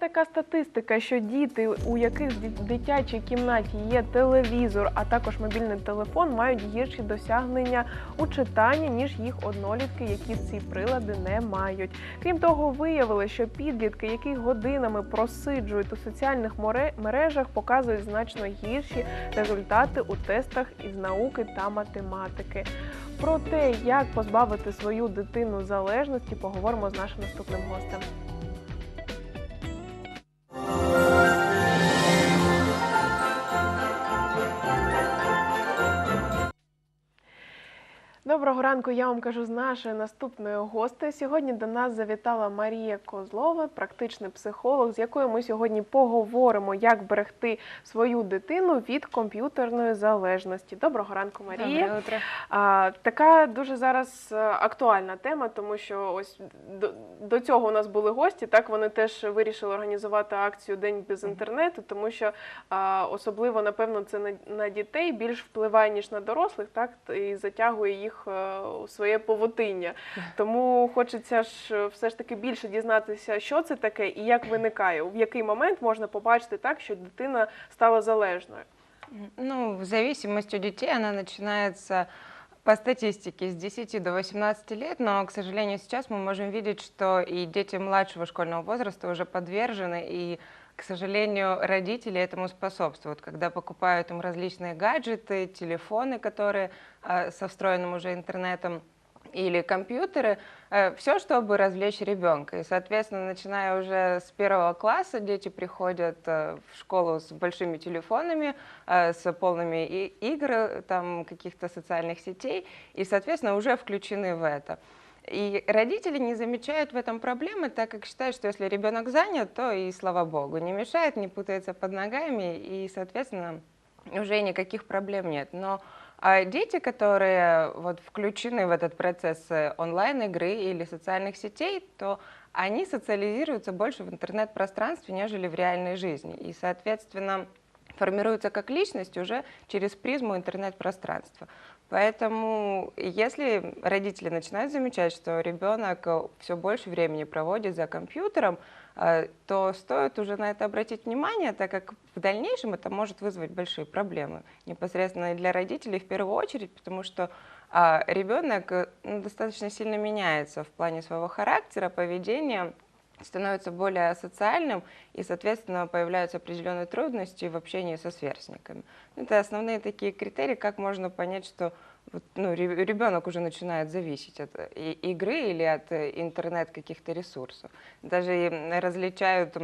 Така статистика, що діти, у яких в дитячій кімнаті є телевізор, а також мобільний телефон, мають гірші досягнення у читанні, ніж їх однолітки, які ці прилади не мають. Крім того, виявили, що підлітки, які годинами просиджують у соціальних мережах, показують значно гірші результати у тестах із науки та математики. Про те, як позбавити свою дитину залежності, поговоримо з нашим наступним гостем. Ранку, я вам кажу з нашою наступною гостею. Сьогодні до нас завітала Марія Козлова, практичний психолог, з якою ми сьогодні поговоримо, як берегти свою дитину від комп'ютерної залежності. Доброго ранку, Марія. Доброе утро. А, така дуже зараз е, актуальна тема, тому що ось до, до цього у нас були гості. Так вони теж вирішили організувати акцію День без інтернету, тому що а, особливо напевно це на, на дітей більш впливає ніж на дорослих, так і затягує їх е, своє повутиння. Тому хочеться ж е, все ж таки більше дізнатися, що це таке і як виникає, в який момент можна побачити так, що дитина стала залежною. Ну, зависимость у детей, она начинается по статистике с 10 до 18 лет, но, к сожалению, сейчас мы можем видеть, что и дети младшего школьного возраста уже подвержены, и, к сожалению, родители этому способствуют, когда покупают им различные гаджеты, телефоны, которые э, со встроенным уже интернетом, или компьютеры, все, чтобы развлечь ребенка. И, соответственно, начиная уже с первого класса, дети приходят э, в школу с большими телефонами, э, с полными игр, э, там, каких-то социальных сетей, и, соответственно, уже включены в это. И родители не замечают в этом проблемы, так как считают, что если ребенок занят, то и слава богу, не мешает, не путается под ногами, и, соответственно, уже никаких проблем нет. Но а дети, которые вот включены в этот процесс э, онлайн-игры или социальных сетей, то они социализируются больше в интернет-пространстве, нежели в реальной жизни. И, соответственно, формируются как личность уже через призму интернет-пространства. Поэтому, если родители начинают замечать, что ребенок все больше времени проводит за компьютером, э, то стоит уже на это обратить внимание, так как в дальнейшем это может вызвать большие проблемы непосредственно для родителей в первую очередь, потому что а, ребенок э, ну, достаточно сильно меняется в плане своего характера, поведения, становится более социальным, и, соответственно, появляются определенные трудности в общении со сверстниками. Это основные такие критерии, как можно понять, что вот, ну, ре- ребенок уже начинает зависеть от игры или от э, интернет каких-то ресурсов. Даже различают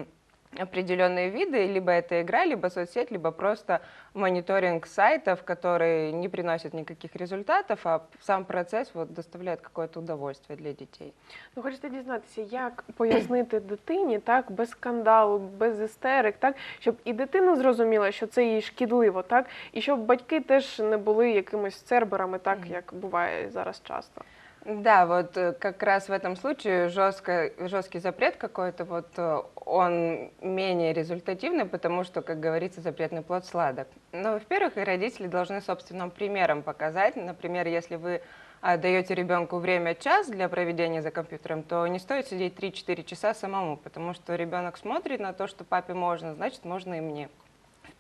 определенные виды, либо это игра, либо соцсеть, либо просто мониторинг сайтов, которые не приносят никаких результатов, а сам процесс вот, доставляет какое-то удовольствие для детей. Ну, хочете дізнатися, як пояснити дитині так без скандалу, без істерик, так щоб і дитина зрозуміла, що це їй шкідливо, так і щоб батьки теж не були якимись церберами, так Мгм. як буває зараз часто. Да, вот э, как раз в этом случае жестко, жесткий запрет какой-то, вот э, он менее результативный, потому что, как говорится, запретный плод сладок. Но, во-первых, и родители должны собственным примером показать. Например, если вы даете ребенку время час для проведения за компьютером, то не стоит сидеть 3-4 часа самому, потому что ребенок смотрит на то, что папе можно, значит, можно и мне.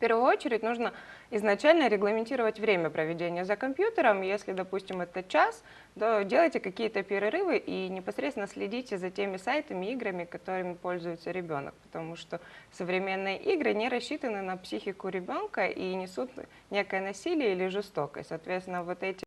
Первую очередь нужно изначально регламентировать время проведения за компьютером. Если, допустим, это час, то делайте какие-то перерывы и непосредственно следите за теми сайтами, играми, которыми пользуется ребенок, потому что современные игры не рассчитаны на психику ребенка и несут некое насилие или жестокость. Соответственно, вот эти